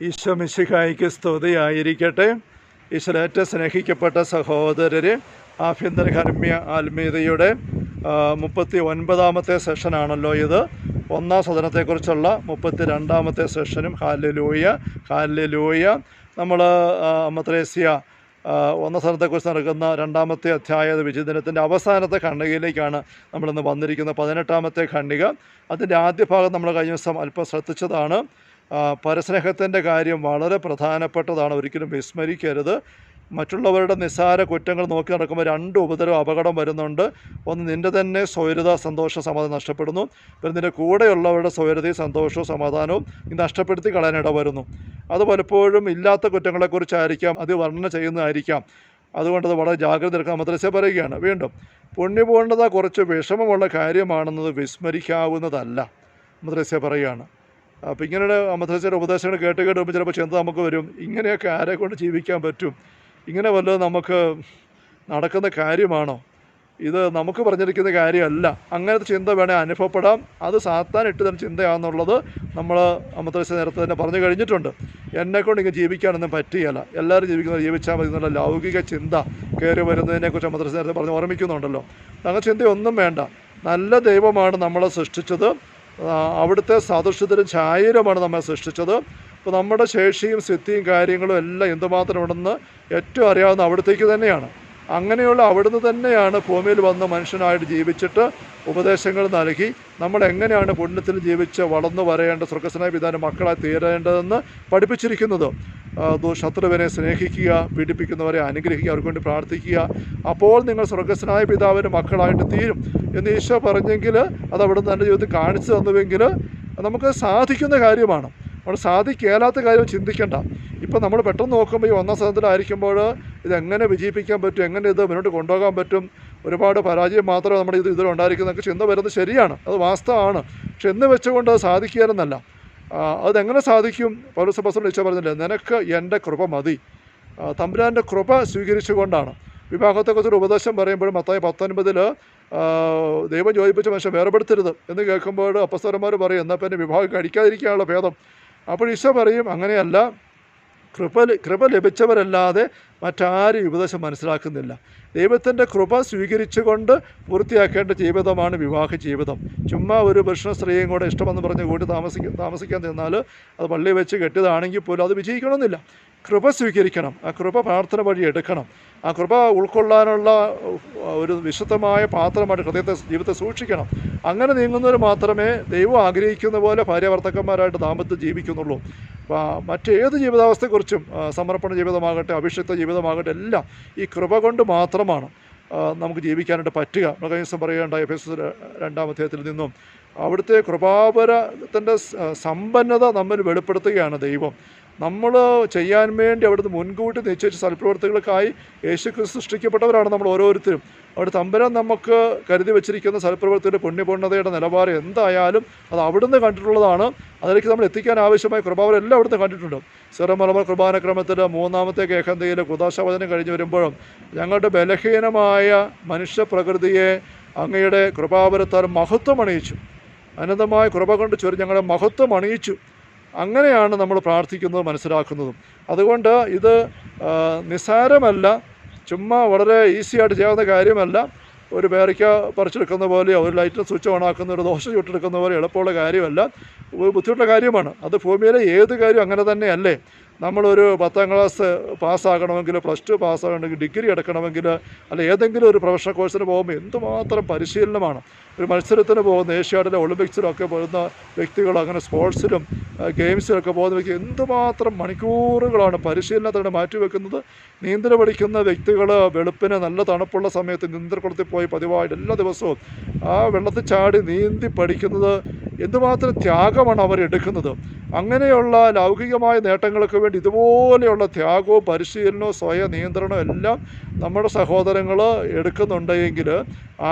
ഈശോ മിശിഹായിക്ക് സ്തുതിയായിരിക്കട്ടെ. ഈശ്വര ഏറ്റവും സ്നേഹിക്കപ്പെട്ട സഹോദരര് ആഭ്യന്തര കർമ്മ്യ ആത്മീയതയുടെ മുപ്പത്തി ഒൻപതാമത്തെ സെഷനാണല്ലോ ഇത്. ഒന്നാം സദനത്തെക്കുറിച്ചുള്ള മുപ്പത്തി രണ്ടാമത്തെ സെഷനും. Hallelujah hallelujah. നമ്മൾ അമ്മത്രേസ്യ ഒന്നാം സ്ഥലത്തെക്കുറിച്ച് നടക്കുന്ന രണ്ടാമത്തെ അധ്യായ വിചിന്തനത്തിന്റെ അവസാനത്തെ ഖണ്ഡികയിലേക്കാണ് നമ്മളിന്ന് വന്നിരിക്കുന്നത്. പതിനെട്ടാമത്തെ ഖണ്ഡിക. അതിന്റെ ആദ്യ ഭാഗം നമ്മൾ കഴിഞ്ഞ ദിവസം അല്പം ശ്രദ്ധിച്ചതാണ്. പരസ്നേഹത്തിന്റെ കാര്യം വളരെ പ്രധാനപ്പെട്ടതാണ്. ഒരിക്കലും വിസ്മരിക്കരുത്. മറ്റുള്ളവരുടെ നിസ്സാര കുറ്റങ്ങൾ നോക്കി നടക്കുമ്പോൾ രണ്ട് ഉപദ്രവം അപകടം വരുന്നുണ്ട്. ഒന്ന് നിന്റെ തന്നെ സ്വൈരത സന്തോഷ സമാധാനം നഷ്ടപ്പെടുന്നു. പിന്നെ നിന്റെ കൂടെയുള്ളവരുടെ സ്വൈരതയും സന്തോഷവും സമാധാനവും നഷ്ടപ്പെടുത്തി കളയാനിട വരുന്നു അത് പലപ്പോഴും ഇല്ലാത്ത കുറ്റങ്ങളെക്കുറിച്ചായിരിക്കാം അത് വർണന ചെയ്യുന്നതായിരിക്കാം. അതുകൊണ്ട് അത് വളരെ ജാഗ്രത എടുക്കാൻ മദ്രസ പറയുകയാണ്. വീണ്ടും പുണ്യപൂർണത കുറച്ച് വിഷമമുള്ള കാര്യമാണെന്നത് വിസ്മരിക്കാവുന്നതല്ല. മദ്രസ പറയുകയാണ്. അപ്പോൾ ഇങ്ങനെയുള്ള മദ്രസയുടെ ഉപദേശങ്ങൾ കേട്ട് കേട്ട് ചിലപ്പോൾ ചിന്ത നമുക്ക് വരും. ഇങ്ങനെയൊക്കെ ആരെ കൊണ്ട് ജീവിക്കാൻ പറ്റും? ഇങ്ങനെ വല്ലതും നമുക്ക് നടക്കുന്ന കാര്യമാണോ? ഇത് നമുക്ക് പറഞ്ഞിരിക്കുന്ന കാര്യമല്ല. അങ്ങനത്തെ ചിന്ത വേണേൽ അനുഭവപ്പെടാം. അത് സാത്താൻ ഇട്ട് തന്നെ ചിന്തയാണെന്നുള്ളത് നമ്മൾ അമദ്രസ നേരത്തെ തന്നെ പറഞ്ഞു കഴിഞ്ഞിട്ടുണ്ട്. എന്നെക്കൊണ്ട് ഇങ്ങനെ ജീവിക്കാനൊന്നും പറ്റിയല്ല. എല്ലാവരും ജീവിക്കുന്ന ജീവിച്ചാൽ മതി എന്നുള്ള ലൗകിക ചിന്ത കയറി വരുന്നതിനെക്കുറിച്ച് അമദ്രസ നേരത്തെ പറഞ്ഞ് ഓർമ്മിക്കുന്നുണ്ടല്ലോ. അങ്ങനെ ചിന്തയൊന്നും വേണ്ട. നല്ല ദൈവമാണ് നമ്മളെ സൃഷ്ടിച്ചത്. അവിടുത്തെ സദൃശത്തിലും ഛായരുമാണ് നമ്മെ സൃഷ്ടിച്ചത്. അപ്പോൾ നമ്മുടെ ശേഷിയും സിദ്ധിയും കാര്യങ്ങളും എല്ലാം എന്തുമാത്രം ഉണ്ടെന്ന് ഏറ്റവും അറിയാവുന്ന അവിടത്തേക്ക് തന്നെയാണ്. അങ്ങനെയുള്ള അവിടുന്ന് തന്നെയാണ് ഭൂമിയിൽ വന്ന മനുഷ്യനായിട്ട് ജീവിച്ചിട്ട് ഉപദേശങ്ങൾ നൽകി. നമ്മൾ എങ്ങനെയാണ് പുണ്യത്തിൽ ജീവിച്ച് വളർന്നു വരേണ്ട സ്വർഗസ്നേഹ പിതാവിന്റെ മക്കളായി തീരേണ്ടതെന്ന് പഠിപ്പിച്ചിരിക്കുന്നത്. ശത്രുവിനെ സ്നേഹിക്കുക പീഡിപ്പിക്കുന്നവരെ അനുഗ്രഹിക്കുക അവർക്ക് വേണ്ടി പ്രാർത്ഥിക്കുക. അപ്പോൾ നിങ്ങൾ സ്വർഗസ്നായ പിതാവിന്റെ മക്കളായിട്ട് തീരും. എന്ന് ഈശോ പറഞ്ഞെങ്കിൽ അത് അവിടുന്ന് എന്റെ ജീവിതത്തിൽ കാണിച്ചു തന്നുവെങ്കിൽ നമുക്ക് സാധിക്കുന്ന കാര്യമാണ്. നമ്മൾ സാധിക്കേലാത്ത കാര്യം ചിന്തിക്കേണ്ട. ഇപ്പം നമ്മൾ പെട്ടെന്ന് നോക്കുമ്പോൾ ഈ ഒന്നാം സ്ഥാനത്തിലായിരിക്കുമ്പോൾ ഇതെങ്ങനെ വിജയിപ്പിക്കാൻ പറ്റും? എങ്ങനെ ഇത് മുന്നോട്ട് കൊണ്ടുപോകാൻ പറ്റും? ഒരുപാട് പരാജയം മാത്രമേ നമ്മുടെ ഇത് ഇതിലുണ്ടായിരിക്കുന്നതൊക്കെ ചിന്ത വരുന്നത് ശരിയാണ്. അത് വാസ്തവമാണ്. പക്ഷെ എന്ന് വെച്ചുകൊണ്ട് അത് സാധിക്കാനെന്നല്ല. ആ, അതെങ്ങനെ സാധിക്കും? പൗരസഭസം വിളിച്ച പറഞ്ഞില്ലേ നിനക്ക് എന്റെ കൃപ മതി. തമ്പുരാന്റെ കൃപ സ്വീകരിച്ചുകൊണ്ടാണ്. വിവാഹത്തെക്കുറിച്ചൊരു ഉപദേശം പറയുമ്പോഴും മത്തായി പത്തൊൻപതിൽ ദൈവം ചോദിപ്പിച്ച മനുഷ്യൻ വേർപെടുത്തരുത് എന്ന് കേൾക്കുമ്പോൾ അപ്പസ്തരന്മാർ പറയും എന്നാൽ പിന്നെ വിവാഹം കഴിക്കാതിരിക്കാനുള്ള ഭേദം. അപ്പോൾ ഈശോ പറയും അങ്ങനെയല്ല. കൃപ കൃപ ലഭിച്ചവരല്ലാതെ മറ്റാരും ഉപദേശം മനസ്സിലാക്കുന്നില്ല. ദൈവത്തിന്റെ കൃപ സ്വീകരിച്ചുകൊണ്ട് പൂർത്തിയാക്കേണ്ട ജീവിതമാണ് വിവാഹ ജീവിതം. ചുമ്മാ ഒരു പുരുഷ സ്ത്രീയും കൂടെ ഇഷ്ടമെന്ന് പറഞ്ഞ് കൂട്ടി താമസിക്ക താമസിക്കാൻ നിന്നാൽ അത് പള്ളി വെച്ച് കെട്ടിയതാണെങ്കിൽ പോലും അത് വിജയിക്കണമെന്നില്ല. കൃപ സ്വീകരിക്കണം. ആ കൃപ പ്രാർത്ഥന വഴി എടുക്കണം. ആ കൃപ ഉൾക്കൊള്ളാനുള്ള ഒരു വിശുദ്ധമായ പാത്രമായിട്ട് ഹൃദയത്തെ ജീവിതത്തെ സൂക്ഷിക്കണം. അങ്ങനെ നീങ്ങുന്നവർ മാത്രമേ ദൈവം ആഗ്രഹിക്കുന്ന പോലെ ഭാര്യാവർത്തക്കന്മാരായിട്ട് ദാമ്പത്യം ജീവിക്കുന്നുള്ളൂ. മറ്റേത് ജീവിതാവസ്ഥയെക്കുറിച്ചും സമർപ്പണ ജീവിതമാകട്ടെ അഭിഷിക്ത ജീവിതമാകട്ടെ എല്ലാം ഈ കൃപ കൊണ്ട് മാത്രമാണ് നമുക്ക് ജീവിക്കാനായിട്ട് പറ്റുക. കഴിഞ്ഞ ദിവസം പറയുകയുണ്ടായ എഫ് എസ് രണ്ടാം അധ്യായത്തിൽ നിന്നും. അവിടുത്തെ കൃപാപരത്തിന്റെ സമ്പന്നത നമ്മൾ വെളിപ്പെടുത്തുകയാണ് ദൈവം. നമ്മൾ ചെയ്യാൻ വേണ്ടി അവിടുന്ന് മുൻകൂട്ടി നിശ്ചയിച്ച സൽപ്രവർത്തികൾക്കായി യേശു ക്രിസ്തു സൃഷ്ടിക്കപ്പെട്ടവരാണ് നമ്മൾ ഓരോരുത്തരും. അവിടെ തമ്പുരാൻ നമുക്ക് കരുതി വെച്ചിരിക്കുന്ന സൽപ്രവർത്തിയുടെ പുണ്യപൂർണതയുടെ നിലവാരം എന്തായാലും അത് അവിടുന്ന് കണ്ടിട്ടുള്ളതാണ്. അതിലേക്ക് നമ്മൾ എത്തിക്കാൻ ആവശ്യമായ കൃപാവരം എല്ലാം അവിടുന്ന് കണ്ടിട്ടുണ്ട്. സിറമലമ കുർബാനക്രമത്തിൽ മൂന്നാമത്തെ കേഹന്തയിൽ കുദാശവചനം കഴിഞ്ഞ് വരുമ്പോഴും ഞങ്ങളുടെ ബലഹീനമായ മനുഷ്യപ്രകൃതിയെ അങ്ങയുടെ കൃപാവരത്താൽ മഹത്വം അണിയിച്ചു. അനന്തമായ കൃപ കൊണ്ട് ചൊരി ഞങ്ങളെ മഹത്വം അണിയിച്ചു. അങ്ങനെയാണ് നമ്മൾ പ്രാർത്ഥിക്കുന്നതും മനസ്സിലാക്കുന്നതും. അതുകൊണ്ട് ഇത് നിസ്സാരമല്ല ചുമ്മാ വളരെ ഈസി ആയിട്ട് ചെയ്യാവുന്ന കാര്യമല്ല. ഒരു പേരയ്ക്ക പറിച്ചെടുക്കുന്ന പോലെയോ ഒരു ലൈറ്റിന് സ്വിച്ച് ഓൺ ആക്കുന്ന ഒരു ദോശ ചുട്ടെടുക്കുന്ന പോലെ എളുപ്പമുള്ള കാര്യമല്ല. ബുദ്ധിമുട്ടുള്ള കാര്യമാണ്. അത് ഭൂമിയിലെ ഏത് കാര്യം അങ്ങനെ തന്നെയല്ലേ? നമ്മളൊരു പത്താം ക്ലാസ് പാസ്സാകണമെങ്കിൽ പ്ലസ് ടു പാസ്സാകണമെങ്കിൽ ഡിഗ്രി എടുക്കണമെങ്കിൽ അല്ല ഏതെങ്കിലും ഒരു പ്രൊഫഷണൽ കോഴ്സിന് പോകുമ്പോൾ എന്തുമാത്രം പരിശീലനമാണ്? ഒരു മത്സരത്തിന് പോകുന്ന ഏഷ്യാഡിലെ ഒളിമ്പിക്സിലും ഒക്കെ പോകുന്ന വ്യക്തികൾ അങ്ങനെ സ്പോർട്സിലും ഗെയിംസിലൊക്കെ പോകുന്ന വ്യക്തി എന്തുമാത്രം മണിക്കൂറുകളാണ് പരിശീലനത്തോടെ മാറ്റിവെക്കുന്നത്? നീന്തൽ പഠിക്കുന്ന വ്യക്തികൾ വെളുപ്പിന് നല്ല തണുപ്പുള്ള സമയത്ത് നീന്തൽക്കുളത്തിൽ പോയി പതിവായിട്ട് എല്ലാ ദിവസവും ആ വെള്ളത്തിൽ ചാടി നീന്തി പഠിക്കുന്നത് എന്തുമാത്രം ത്യാഗമാണ് അവർ എടുക്കുന്നത്? അങ്ങനെയുള്ള ലൗകികമായ നേട്ടങ്ങൾക്ക് വേണ്ടി ഇതുപോലെയുള്ള ത്യാഗവും പരിശീലനവും സ്വയം നിയന്ത്രണവും എല്ലാം നമ്മുടെ സഹോദരങ്ങൾ എടുക്കുന്നുണ്ടെങ്കിൽ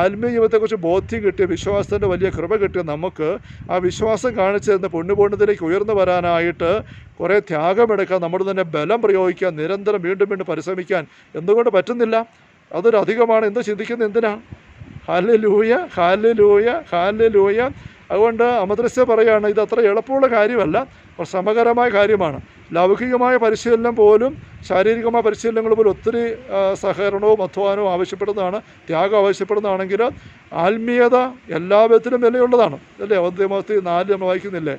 ആത്മീയ ജീവിതത്തെക്കുറിച്ച് ബോധ്യം കിട്ടിയ വിശ്വാസത്തിന്റെ വലിയ കൃപ കിട്ടിയ നമുക്ക് ആ വിശ്വാസം കാണിച്ചു തരുന്ന പൊണ്ണുപൊണ്ണത്തിലേക്ക് ഉയർന്നു വരാനായിട്ട് കുറേ ത്യാഗമെടുക്കാൻ നമ്മുടെ തന്നെ ബലം പ്രയോഗിക്കാൻ നിരന്തരം വീണ്ടും വീണ്ടും പരിശ്രമിക്കാൻ എന്തുകൊണ്ട് പറ്റുന്നില്ല? അതൊരു അധികമാണ് എന്ത് ചിന്തിക്കുന്നത് എന്തിനാണ് ഹാലലൂയ ഹാലലൂയ ഹാലലൂയ അതുകൊണ്ട് അമദ്രസ്യ പറയുകയാണ് ഇത് അത്ര എളുപ്പമുള്ള കാര്യമല്ല സമകരമായ കാര്യമാണ്. ലൗകികമായ പരിശീലനം പോലും ശാരീരികമായ പരിശീലനങ്ങൾ പോലും ഒത്തിരി സഹകരണവും അധ്വാനവും ആവശ്യപ്പെടുന്നതാണ് ത്യാഗം ആവശ്യപ്പെടുന്നതാണെങ്കിൽ ആത്മീയത എല്ലാ വിധത്തിലും വിലയുള്ളതാണ്. അല്ലേ? ഒന്നേമത്തി നാല് നമ്മൾ വായിക്കുന്നില്ലേ?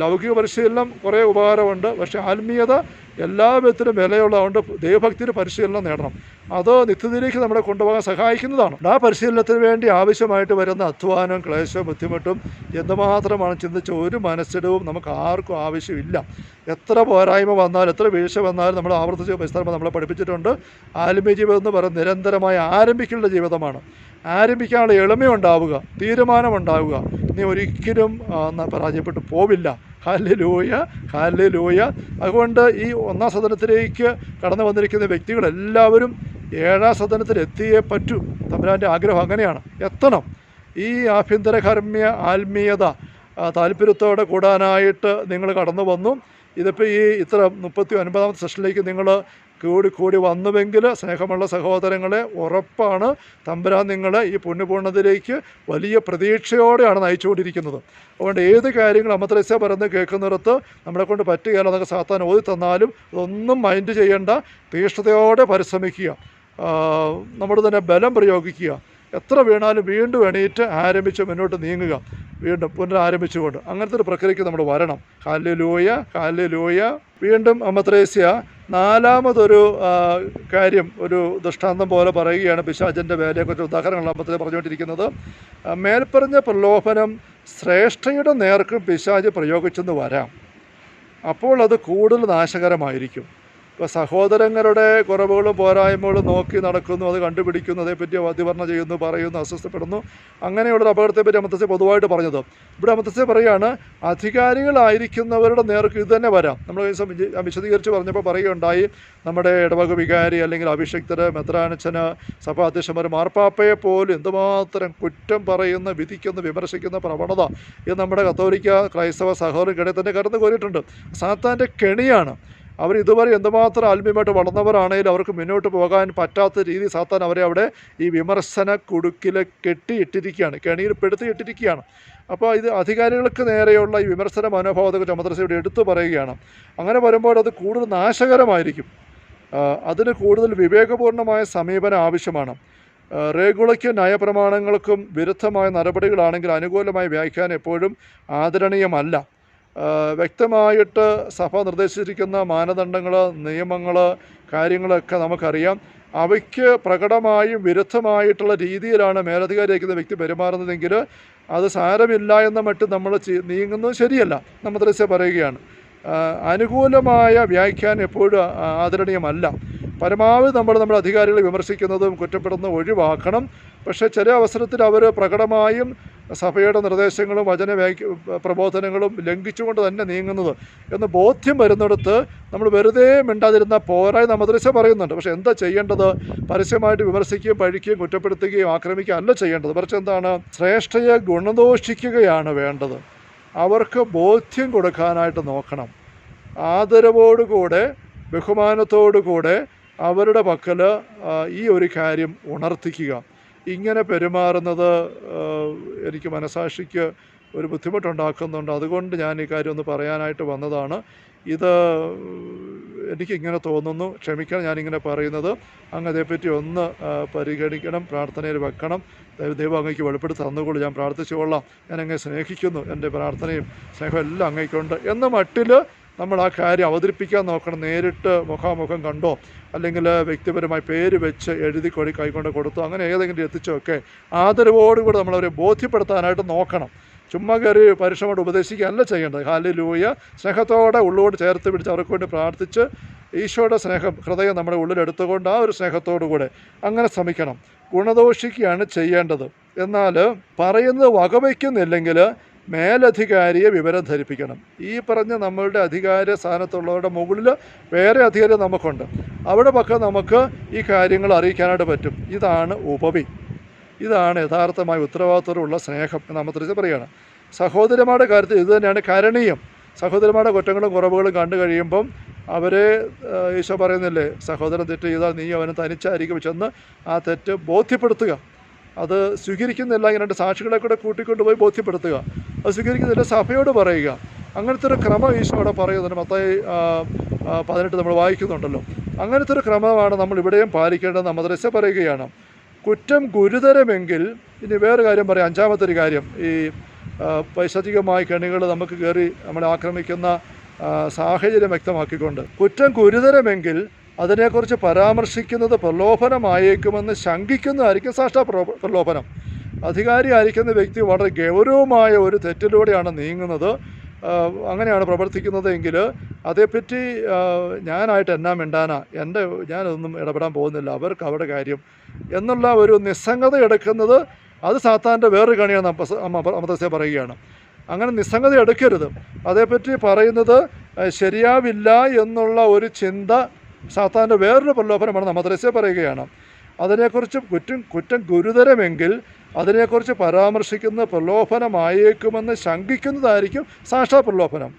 ലൗകിക പരിശീലനം കുറേ ഉപകാരമുണ്ട് പക്ഷേ ആത്മീയത എല്ലാ വിധത്തിലും വിലയുള്ളതുകൊണ്ട് ദൈവഭക്തിയുടെ പരിശീലനം നേടണം. അത് നിത്യതയിലേക്ക് നമ്മളെ കൊണ്ടുപോകാൻ സഹായിക്കുന്നതാണ്. ആ പരിശീലനത്തിന് വേണ്ടി ആവശ്യമായിട്ട് വരുന്ന അധ്വാനം ക്ലേശവും ബുദ്ധിമുട്ടും എന്തുമാത്രമാണ് ചിന്തിച്ച ഒരു മനസ്സിടവും നമുക്ക് ആർക്കും ആവശ്യമില്ല. എത്ര പോരായ്മ വന്നാലും എത്ര വീഴ്ച വന്നാലും നമ്മൾ ആവർത്തിച്ച് പരിസ്ഥാനം നമ്മളെ പഠിപ്പിച്ചിട്ടുണ്ട്. ആത്മീയ ജീവിതം എന്ന് പറയുന്നത് നിരന്തരമായി ആരംഭിക്കേണ്ട ജീവിതമാണ്. ആരംഭിക്കാനുള്ള എളിമയുണ്ടാവുക തീരുമാനമുണ്ടാവുക. നീ ഒരിക്കലും പരാജയപ്പെട്ടു പോവില്ല. ഹാലലൂയ ഹാലലൂയ അതുകൊണ്ട് ഈ ഒന്നാം സദനത്തിലേക്ക് കടന്നു വന്നിരിക്കുന്ന വ്യക്തികളെല്ലാവരും ഏഴാം സദനത്തിൽ എത്തിയേ പറ്റൂ. തമ്പുരാന്റെ ആഗ്രഹം അങ്ങനെയാണ്. എത്തണം. ഈ ആഭ്യന്തരകർമ്മ്യ ആത്മീയത താല്പര്യത്തോടെ കൂടാനായിട്ട് നിങ്ങൾ കടന്നു വന്നു. ഇതിപ്പോൾ ഈ ഇത്ര മുപ്പത്തി ഒൻപതാമത്തെ സെഷനിലേക്ക് നിങ്ങൾ കൂടി കൂടി വന്നുവെങ്കിൽ സ്നേഹമുള്ള സഹോദരങ്ങളെ ഉറപ്പാണ് തമ്പുരാൻ നിങ്ങളെ ഈ പുണ്യപൂർണതയിലേക്ക് വലിയ പ്രതീക്ഷയോടെയാണ് നയിച്ചുകൊണ്ടിരിക്കുന്നത്. അതുകൊണ്ട് ഏത് കാര്യങ്ങൾ അമത്രസ്യ പറഞ്ഞ് കേൾക്കുന്നിടത്ത് നമ്മളെ കൊണ്ട് പറ്റുകയില്ല എന്നൊക്കെ സാത്താൻ ഓതി തന്നാലും അതൊന്നും മൈൻഡ് ചെയ്യേണ്ട. തീഷ്ണതയോടെ പരിശ്രമിക്കുക. നമ്മുടെ തന്നെ ബലം പ്രയോഗിക്കുക. എത്ര വീണാലും വീണ്ടും എണീറ്റ് ആരംഭിച്ച് മുന്നോട്ട് നീങ്ങുക. വീണ്ടും പുനരാരംഭിച്ചുകൊണ്ട് അങ്ങനത്തെ ഒരു പ്രക്രിയയ്ക്ക് നമ്മൾ വരണം. കാലിലൂയ കാലിലൂയ വീണ്ടും അമത്രേസ്യ നാലാമതൊരു കാര്യം ഒരു ദൃഷ്ടാന്തം പോലെ പറയുകയാണ് പിശാചന്റെ വേലയെക്കുറിച്ച് ഉദാഹരണങ്ങൾ അമ്പത്തിൽ പറഞ്ഞുകൊണ്ടിരിക്കുന്നത്. മേൽപ്പറഞ്ഞ പ്രലോഭനം ശ്രേഷ്ഠയുടെ നേർക്കും പിശാജ് പ്രയോഗിച്ചെന്ന് വരാം. അപ്പോൾ അത് കൂടുതൽ നാശകരമായിരിക്കും. ഇപ്പോൾ സഹോദരങ്ങളുടെ കുറവുകളും പോരായ്മകളും നോക്കി നടക്കുന്നു അത് കണ്ടുപിടിക്കുന്നു അതേപ്പറ്റി അതിവർണ ചെയ്യുന്നു പറയുന്നു അസ്വസ്ഥപ്പെടുന്നു. അങ്ങനെയുള്ളൊരു അപകടത്തെപ്പറ്റി അമത്തസ്യ പൊതുവായിട്ട് പറഞ്ഞത്. ഇവിടെ അമത്തസ്യ പറയുകയാണ് അധികാരികളായിരിക്കുന്നവരുടെ നേർക്ക് ഇത് തന്നെ വരാം. നമ്മൾ വിശദീകരിച്ച് പറഞ്ഞപ്പോൾ പറയുകയുണ്ടായി നമ്മുടെ ഇടവക വികാരി അല്ലെങ്കിൽ അഭിഷക്തർ സഭാ അധ്യക്ഷന്മാർ മാർപ്പാപ്പയെ പോലും എന്തുമാത്രം കുറ്റം പറയുന്ന വിധിക്കുന്ന വിമർശിക്കുന്ന പ്രവണത ഇത് നമ്മുടെ കത്തോലിക്ക ക്രൈസ്തവ സഹോദരൻ കിടയിൽ തന്നെ കടന്നു കോരിയിട്ടുണ്ട്. സാത്താന്റെ കെണിയാണ്. അവർ ഇതുവരെ എന്തുമാത്രം ആത്മീയമായിട്ട് വളർന്നവരാണെങ്കിലും അവർക്ക് മുന്നോട്ട് പോകാൻ പറ്റാത്ത രീതി സാത്താൻ അവരെ അവിടെ ഈ വിമർശന കുടുക്കിൽ കെട്ടിയിട്ടിരിക്കുകയാണ് കെണിയിൽ പെടുത്തിയിട്ടിരിക്കുകയാണ് അപ്പോൾ ഇത് അധികാരികൾക്ക് നേരെയുള്ള ഈ വിമർശന മനോഭാവത്തെക്കുറിച്ച് മദ്രസ ഇവിടെ എടുത്തു പറയുകയാണ്. അങ്ങനെ വരുമ്പോൾ അത് കൂടുതൽ നാശകരമായിരിക്കും. അതിന് കൂടുതൽ വിവേകപൂർണമായ സമീപനം ആവശ്യമാണ്. റേഗുളയ്ക്ക് നയപ്രമാണങ്ങൾക്കും വിരുദ്ധമായ നടപടികളാണെങ്കിൽ അനുകൂലമായ വ്യാഖ്യാനം എപ്പോഴും ആദരണീയമല്ല. വ്യക്തമായിട്ട് സഭ നിർദ്ദേശിച്ചിരിക്കുന്ന മാനദണ്ഡങ്ങൾ നിയമങ്ങൾ കാര്യങ്ങളൊക്കെ നമുക്കറിയാം. അവയ്ക്ക് പ്രകടമായും വിരുദ്ധമായിട്ടുള്ള രീതിയിലാണ് മേലധികാരിയായിരിക്കുന്ന വ്യക്തി പെരുമാറുന്നതെങ്കിൽ അത് സാരമില്ല എന്ന മറ്റും നമ്മൾ നീങ്ങുന്നത് ശരിയല്ല. നമ്മൾ ദൃശ്യം പറയുകയാണ്. അനുകൂലമായ വ്യാഖ്യാനം എപ്പോഴും ആദരണീയമല്ല. പരമാവധി നമ്മൾ നമ്മുടെ അധികാരികളെ വിമർശിക്കുന്നതും കുറ്റപ്പെടുന്നതും ഒഴിവാക്കണം. പക്ഷേ ചില അവസരത്തിൽ അവർ പ്രകടമായും സഭയുടെ നിർദ്ദേശങ്ങളും വചന പ്രബോധനങ്ങളും ലംഘിച്ചുകൊണ്ട് തന്നെ നീങ്ങുന്നത് എന്ന് ബോധ്യം വരുന്നിടത്ത് നമ്മൾ വെറുതെ മിണ്ടാതിരുന്ന പോരായി മദ്രസ പറയുന്നുണ്ട്. പക്ഷേ എന്താ ചെയ്യേണ്ടത്? പരസ്യമായിട്ട് വിമർശിക്കുകയും പഴിക്കുകയും കുറ്റപ്പെടുത്തുകയും ആക്രമിക്കുകയും അല്ല ചെയ്യേണ്ടത്. പക്ഷെ എന്താണ്? ശ്രേഷ്ഠയെ ഗുണദോഷിക്കുകയാണ് വേണ്ടത്. അവർക്ക് ബോധ്യം കൊടുക്കാനായിട്ട് നോക്കണം. ആദരവോടുകൂടെ ബഹുമാനത്തോടുകൂടെ അവരുടെ പക്കൽ ഈ ഒരു കാര്യം ഉണർത്തിക്കുക. ഇങ്ങനെ പെരുമാറുന്നത് എനിക്ക് മനസാക്ഷിക്ക് ഒരു ബുദ്ധിമുട്ടുണ്ടാക്കുന്നുണ്ട്. അതുകൊണ്ട് ഞാൻ ഈ കാര്യം ഒന്ന് പറയാനായിട്ട് വന്നതാണ്. ഇത് എനിക്കിങ്ങനെ തോന്നുന്നു. ക്ഷമിക്കണം ഞാനിങ്ങനെ പറയുന്നത്. അങ്ങ് അതേപ്പറ്റി ഒന്ന് പരിഗണിക്കണം പ്രാർത്ഥനയിൽ വെക്കണം. ദൈവം അങ്ങേക്ക് വെളിപ്പെടുത്തി തന്നുകൊള്ളു. ഞാൻ പ്രാർത്ഥിച്ചുകൊള്ളാം. ഞാൻ അങ്ങേ സ്നേഹിക്കുന്നു. എന്റെ പ്രാർത്ഥനയും സ്നേഹം എല്ലാം അങ്ങേക്കുണ്ട്. എന്ന മട്ടിൽ നമ്മൾ ആ കാര്യം അവതരിപ്പിക്കാൻ നോക്കണം. നേരിട്ട് മുഖാമുഖം കണ്ടോ? അല്ലെങ്കിൽ വ്യക്തിപരമായി പേര് വെച്ച് എഴുതി കൊടി കൈകൊണ്ട് കൊടുത്തോ? അങ്ങനെ ഏതെങ്കിലും എത്തിച്ചോ ഒക്കെ ആദരവോടുകൂടി നമ്മളവരെ ബോധ്യപ്പെടുത്താനായിട്ട് നോക്കണം. ചുമ്മാ കയറി പരിശ്രമമായിട്ട് ഉപദേശിക്കുകയല്ല ചെയ്യേണ്ടത്. ഹാലി ലൂയ സ്നേഹത്തോടെ ഉള്ളോട് ചേർത്ത് പിടിച്ച് അവർക്ക് വേണ്ടി പ്രാർത്ഥിച്ച് ഈശോയുടെ സ്നേഹം ഹൃദയം നമ്മുടെ ഉള്ളിലെടുത്തുകൊണ്ട് ആ ഒരു സ്നേഹത്തോടു കൂടെ അങ്ങനെ ശ്രമിക്കണം. ഗുണദോഷിക്കുകയാണ് ചെയ്യേണ്ടത്. എന്നാൽ പറയുന്നത് വകവയ്ക്കുന്നില്ലെങ്കിൽ മേലധികാരിയെ വിവരം ധരിപ്പിക്കണം. ഈ പറഞ്ഞ നമ്മളുടെ അധികാര സ്ഥാനത്തുള്ളവരുടെ മുകളിൽ വേറെ അധികാരി നമുക്കുണ്ട്. അവിടെ പക്കം നമുക്ക് ഈ കാര്യങ്ങൾ അറിയിക്കാനായിട്ട് പറ്റും. ഇതാണ് ഉപവി. ഇതാണ് യഥാർത്ഥമായ ഉത്തരവാദിത്വമുള്ള സ്നേഹം എന്ന് തിരിച്ച് പറയുകയാണ് സഹോദരന്മാരുടെ കാര്യത്തിൽ ഇത് തന്നെയാണ് കരണീയം. സഹോദരന്മാരുടെ കുറ്റങ്ങളും കുറവുകളും കണ്ടു കഴിയുമ്പം അവരെ ഈശോ പറയുന്നില്ലേ സഹോദരൻ തെറ്റ് ചെയ്താൽ നീ അവനെ തനിച്ചായിരിക്കും ചെന്ന് ആ തെറ്റ് ബോധ്യപ്പെടുത്തുക. അത് സ്വീകരിക്കുന്നില്ല ഇങ്ങനെ രണ്ട് സാക്ഷികളെ കൂടെ കൂട്ടിക്കൊണ്ടുപോയി ബോധ്യപ്പെടുത്തുക. അത് സ്വീകരിക്കുന്നില്ല സഭയോട് പറയുക. അങ്ങനത്തെ ഒരു ക്രമം ഈശോ അവിടെ പറയുന്നുണ്ട്. മത്തായി പതിനെട്ട് നമ്മൾ വായിക്കുന്നുണ്ടല്ലോ. അങ്ങനത്തെ ഒരു ക്രമമാണ് നമ്മൾ ഇവിടെയും പാലിക്കേണ്ടത്. മദ്രസ പറയുകയാണ്. കുറ്റം ഗുരുതരമെങ്കിൽ ഇനി വേറെ കാര്യം പറയാം. അഞ്ചാമത്തെ ഒരു കാര്യം. ഈ പൈശാചികമായ കെണികൾ നമുക്ക് കയറി നമ്മളെ ആക്രമിക്കുന്ന സാഹചര്യം വ്യക്തമാക്കിക്കൊണ്ട്. കുറ്റം ഗുരുതരമെങ്കിൽ അതിനെക്കുറിച്ച് പരാമർശിക്കുന്നത് പ്രലോഭനമായേക്കുമെന്ന് ശങ്കിക്കുന്നതായിരിക്കും സാക്ഷാ പ്രലോഭനം. അധികാരി അധികാരിയായിരിക്കുന്ന വ്യക്തി വളരെ ഗൗരവമായ ഒരു തെറ്റിലൂടെയാണ് നീങ്ങുന്നത്. അങ്ങനെയാണ് പ്രവർത്തിക്കുന്നത് എങ്കിൽ അതേപ്പറ്റി ഞാനായിട്ട് എന്നാ മിണ്ടാന? എന്റെ ഞാനൊന്നും ഇടപെടാൻ പോകുന്നില്ല. അവർക്ക് അവരുടെ കാര്യം എന്നുള്ള ഒരു നിസ്സംഗത എടുക്കുന്നത് അത് സാത്താന്റെ വേറൊരു കണിയാണ് അമൃതസ്യ പറയുകയാണ്. അങ്ങനെ നിസ്സംഗത എടുക്കരുത്. അതേപ്പറ്റി പറയുന്നത് ശരിയാവില്ല എന്നുള്ള ഒരു ചിന്ത സാത്താന്റെ വേറൊരു പ്രലോഭനമാണ് മദ്രസ്യ പറയുകയാണ്. അതിനെക്കുറിച്ച് കുറ്റം കുറ്റം ഗുരുതരമെങ്കിൽ അതിനെക്കുറിച്ച് പരാമർശിക്കുന്ന പ്രലോഭനമായേക്കുമെന്ന് ശങ്കിക്കുന്നതായിരിക്കും സാക്ഷാ പ്രലോഭനം.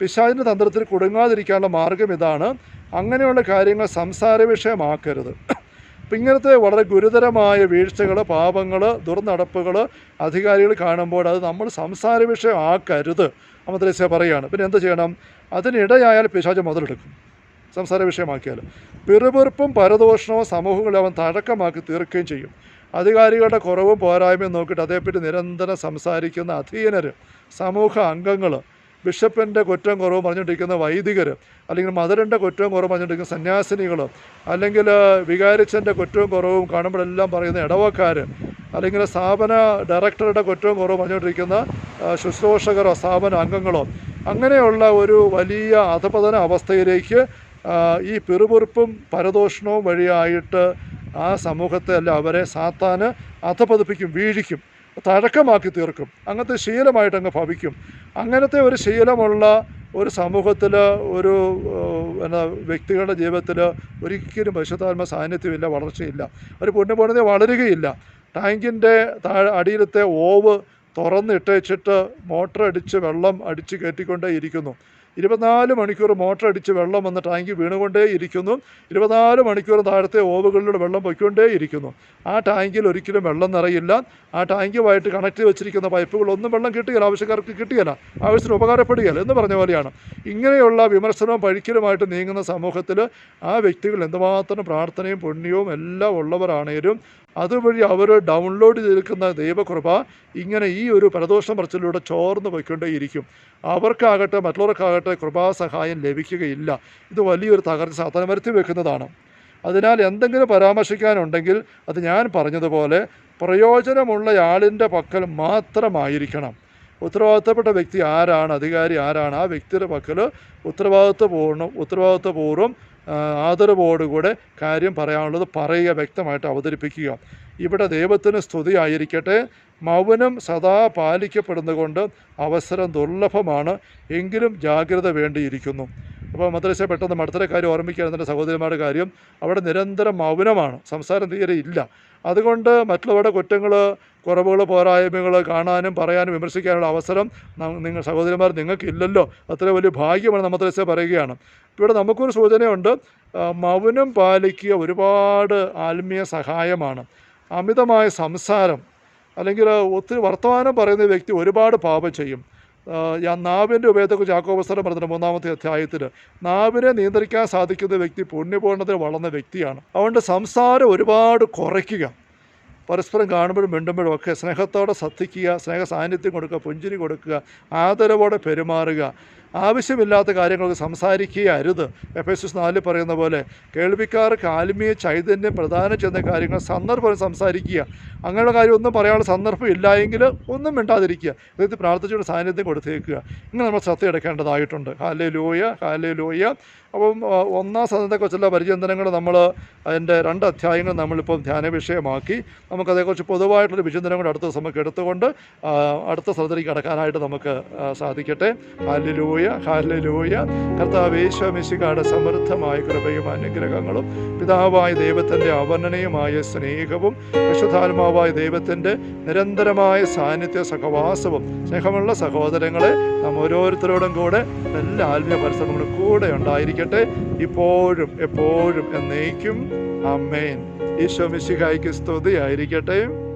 പിശാചിന്റെ തന്ത്രത്തിൽ കുടുങ്ങാതിരിക്കാനുള്ള മാർഗം ഇതാണ്. അങ്ങനെയുള്ള കാര്യങ്ങൾ സംസാര വിഷയമാക്കരുത്. അപ്പം ഇങ്ങനത്തെ വളരെ ഗുരുതരമായ വീഴ്ചകൾ പാപങ്ങൾ ദുർനടപ്പുകൾ അധികാരികൾ കാണുമ്പോൾ അത് നമ്മൾ സംസാര വിഷയം ആക്കരുത്. അമദ്രസ്യ പറയുകയാണ്. പിന്നെ എന്ത് ചെയ്യണം? അതിനിടയായാൽ പിശാച് മുതലെടുക്കും. സംസാര വിഷയമാക്കിയാൽ പിറുപിറുപ്പും പരദോഷണവും സമൂഹങ്ങളെ അവൻ തഴക്കമാക്കി തീർക്കുകയും ചെയ്യും. അധികാരികളുടെ കുറവും പോരായ്മയും നോക്കിയിട്ട് അതേപ്പറ്റി നിരന്തരം സംസാരിക്കുന്ന അധീനർ സമൂഹ അംഗങ്ങൾ ബിഷപ്പിന്റെ കുറ്റം കുറവും പറഞ്ഞുകൊണ്ടിരിക്കുന്ന വൈദികർ അല്ലെങ്കിൽ മദറിന്റെ കുറ്റവും കുറവ് പറഞ്ഞുകൊണ്ടിരിക്കുന്ന സന്യാസിനികൾ അല്ലെങ്കിൽ വികാരിച്ചന്റെ കുറ്റവും കുറവും കാണുമ്പോഴെല്ലാം പറയുന്ന ഇടവക്കാർ അല്ലെങ്കിൽ സ്ഥാപന ഡയറക്ടറുടെ കുറ്റവും കുറവ് പറഞ്ഞുകൊണ്ടിരിക്കുന്ന ശുശ്രൂഷകരോ സ്ഥാപന അംഗങ്ങളോ അങ്ങനെയുള്ള ഒരു വലിയ അധപതന അവസ്ഥയിലേക്ക് ഈ പിറുപിറുപ്പും പരദോഷണവും വഴിയായിട്ട് ആ സമൂഹത്തെ അല്ല അവരെ സാത്താന് അധപതിപ്പിക്കും വീഴിക്കും തഴക്കമാക്കി തീർക്കും. അങ്ങനത്തെ ശീലമായിട്ട് അങ്ങ് ഭവിക്കും. അങ്ങനത്തെ ഒരു ശീലമുള്ള ഒരു സമൂഹത്തിൽ ഒരു എന്നാ വ്യക്തികളുടെ ജീവിതത്തിൽ ഒരിക്കലും പരിശുദ്ധാത്മ സാന്നിധ്യമില്ല വളർച്ചയില്ല. ഒരു പുണ്യപൂർണത വളരുകയില്ല. ടാങ്കിന്റെ താഴെ അടിയിലത്തെ ഓവ് തുറന്നിട്ടേച്ചിട്ട് മോട്ടർ അടിച്ച് വെള്ളം അടിച്ച് കയറ്റിക്കൊണ്ടേ ഇരിക്കുന്നു ഇരുപത്തിനാല് മണിക്കൂർ മോട്ടർ അടിച്ച് വെള്ളം വന്ന് ടാങ്ക് വീണുകൊണ്ടേ ഇരിക്കുന്നു ഇരുപത്തിനാല് മണിക്കൂർ താഴത്തെ ഓവുകളിലൂടെ വെള്ളം പൊയ്ക്കൊണ്ടേ ഇരിക്കുന്നു ആ ടാങ്കിൽ ഒരിക്കലും വെള്ളം നിറയില്ല. ആ ടാങ്കുമായിട്ട് കണക്ട് ചെയ്ത് വെച്ചിരിക്കുന്ന പൈപ്പുകളൊന്നും വെള്ളം കിട്ടുകയില്ല ആവശ്യക്കാർക്ക് കിട്ടുകയില്ല ആവശ്യത്തിന് ഉപകാരപ്പെടുകയില്ല എന്ന് പറഞ്ഞ പോലെയാണ്. ഇങ്ങനെയുള്ള വിമർശനവും പഴിക്കലുമായിട്ട് നീങ്ങുന്ന സമൂഹത്തിൽ ആ വ്യക്തികൾ എന്തുമാത്രം പ്രാർത്ഥനയും പുണ്യവും എല്ലാം ഉള്ളവരാണേലും അതുവഴി അവർ ഡൗൺലോഡ് ചെയ്തിരിക്കുന്ന ദൈവകൃപ ഇങ്ങനെ ഈ ഒരു പരദോഷം പറച്ചിലൂടെ ചോർന്ന് പോയിക്കൊണ്ടേയിരിക്കും. അവർക്കാകട്ടെ മറ്റുള്ളവർക്കാകട്ടെ കൃപാസഹായം ലഭിക്കുകയില്ല. ഇത് വലിയൊരു തകർച്ച സാധനം വരുത്തി വെക്കുന്നതാണ്. അതിനാൽ എന്തെങ്കിലും പരാമർശിക്കാനുണ്ടെങ്കിൽ അത് ഞാൻ പറഞ്ഞതുപോലെ പ്രയോജനമുള്ള ആളിന്റെ പക്കൽ മാത്രമായിരിക്കണം. ഉത്തരവാദിത്തപ്പെട്ട വ്യക്തി ആരാണ്? അധികാരി ആരാണ്? ആ വ്യക്തിയുടെ പക്കൽ ഉത്തരവാദിത്വപൂർണം ഉത്തരവാദിത്വപൂർവം ആദരവോടുകൂടെ കാര്യം പറയാനുള്ളത് പറയുക വ്യക്തമായിട്ട് അവതരിപ്പിക്കുക. ഇവിടെ ദൈവത്തിന് സ്തുതി ആയിരിക്കട്ടെ മൗനം സദാ പാലിക്കപ്പെടുന്നതുകൊണ്ട് അവസരം ദുർലഭമാണ്. എങ്കിലും ജാഗ്രത വേണ്ടിയിരിക്കുന്നു. അപ്പോൾ മദ്രസ പെട്ടെന്ന് മടുത്തര കാര്യം ഓർമ്മിക്കുകയാണ് എന്റെ സഹോദരിമാരുടെ കാര്യം. അവിടെ നിരന്തരം മൗനമാണ്. സംസാരം തീരെ ഇല്ല. അതുകൊണ്ട് മറ്റുള്ളവരുടെ കുറ്റങ്ങൾ കുറവുകൾ പോരായ്മകൾ കാണാനും പറയാനും വിമർശിക്കാനുള്ള അവസരം നിങ്ങൾ സഹോദരിമാർ നിങ്ങൾക്കില്ലല്ലോ. അത്ര വലിയ ഭാഗ്യമാണ് നമ്മൾ മദ്രസ പറയുകയാണ്. ഇവിടെ നമുക്കൊരു സൂചനയുണ്ട്. മൗനം പാലിക്കുക ഒരുപാട് ആത്മീയ സഹായമാണ്. അമിതമായ സംസാരം അല്ലെങ്കിൽ ഒത്തിരി വർത്തമാനം പറയുന്ന വ്യക്തി ഒരുപാട് പാപം ചെയ്യും. നാവിന്റെ ഉപയോഗത്തെക്കുറിച്ച് യാക്കോബസ്തരം പറഞ്ഞിട്ട് മൂന്നാമത്തെ അധ്യായത്തിൽ നാവിനെ നിയന്ത്രിക്കാൻ സാധിക്കുന്ന വ്യക്തി പുണ്യപൂർണത്തിൽ വളർന്ന വ്യക്തിയാണ്. അതുകൊണ്ട് സംസാരം ഒരുപാട് കുറയ്ക്കുക. പരസ്പരം കാണുമ്പോഴും മിണ്ടുമ്പോഴും ഒക്കെ സ്നേഹത്തോടെ ശ്രദ്ധിക്കുക സ്നേഹ സാന്നിധ്യം കൊടുക്കുക പുഞ്ചിരി കൊടുക്കുക ആദരവോടെ പെരുമാറുക. ആവശ്യമില്ലാത്ത കാര്യങ്ങൾക്ക് സംസാരിക്കുക അരുത് എഫ് എസ് നാല് പറയുന്ന പോലെ കേൾവിക്കാർക്ക് ആത്മീയ ചൈതന്യം പ്രധാനം ചെയ്യുന്ന കാര്യങ്ങൾ സന്ദർഭം സംസാരിക്കുക. അങ്ങനെയുള്ള കാര്യം ഒന്നും പറയാനുള്ള സന്ദർഭം ഇല്ലായെങ്കിൽ ഒന്നും മിണ്ടാതിരിക്കുക. അതായത് പ്രാർത്ഥിച്ചുകൊണ്ട് സാന്നിധ്യം കൊടുത്തേക്കുക. ഇങ്ങനെ നമ്മൾ ശ്രദ്ധ എടുക്കേണ്ടതായിട്ടുണ്ട്. ഹാലേ ലോയ ഹാലേ ലോയ അപ്പം ഒന്നാം സദനത്തെക്കുറിച്ചുള്ള പരിചിന്തനങ്ങൾ നമ്മൾ അതിന്റെ രണ്ട് അധ്യായങ്ങൾ നമ്മളിപ്പം ധ്യാന വിഷയമാക്കി നമുക്കതേക്കുറിച്ച് പൊതുവായിട്ടുള്ള വിചിന്തനം കൂടെ അടുത്ത ദിവസം നമുക്ക് എടുത്തുകൊണ്ട് അടുത്ത സ്ഥലത്തേക്ക് കടക്കാനായിട്ട് നമുക്ക് സാധിക്കട്ടെ. സാധിക്കട്ടെ ഹാലലൂയ ഹാലലൂയ കർത്താവ് യേശോമിശികാട് സമൃദ്ധമായ കൃപയും അനുഗ്രഹങ്ങളും പിതാവായ ദൈവത്തിന്റെ അവർണനീയമായ സ്നേഹവും വിശുദ്ധാത്മാവായ ദൈവത്തിന്റെ നിരന്തരമായ സാന്നിധ്യ സഹവാസവും സ്നേഹമുള്ള സഹോദരങ്ങളെ നാം ഓരോരുത്തരോടും കൂടെ എല്ലാ ആത്മീയ പരിസരങ്ങളും കൂടെ ഉണ്ടായിരിക്കട്ടെ. ഇപ്പോഴും എപ്പോഴും എന്നേക്കും. അമ്മേൻ ഈശോ മിശിഹായ്ക്ക് സ്തുതി ആയിരിക്കട്ടെ